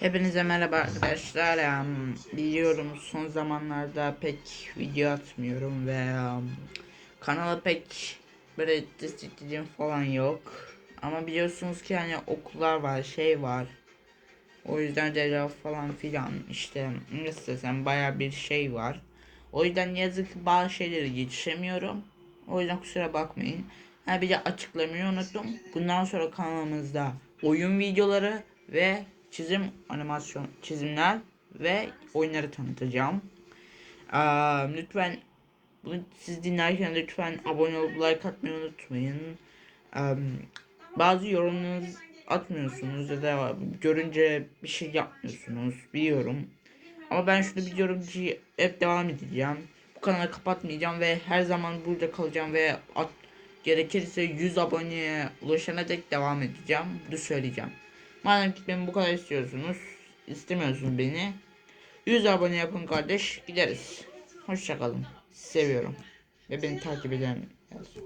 Hepinize merhaba arkadaşlar. Em, Biliyorum son zamanlarda pek video atmıyorum ve kanala pek böyle destekleyici falan yok. Ama biliyorsunuz ki hani okullar var, şey var. O yüzden ödev falan filan işte nasıl desem baya bir şey var. O yüzden yazık bazı şeyleri yetişemiyorum. O yüzden kusura bakmayın. Ha bir de açıklamayı unuttum. Bundan sonra kanalımızda oyun videoları ve çizim animasyon çizimler ve oyunları tanıtacağım. Aa, lütfen bunu siz dinlerken lütfen abone olup like atmayı unutmayın. Am, bazı yorumlarınız atmıyorsunuz ya da görünce bir şey yapmıyorsunuz biliyorum. Ama ben şunu biliyorum ki hep devam edeceğim. Bu kanalı kapatmayacağım ve her zaman burada kalacağım ve at, gerekirse 100 aboneye ulaşana dek devam edeceğim. Bunu söyleyeceğim. Madem ki beni bu kadar istiyorsunuz, istemiyorsunuz beni. 100 abone yapın kardeş, gideriz. Hoşçakalın. Seviyorum. Ve beni takip eden yazın.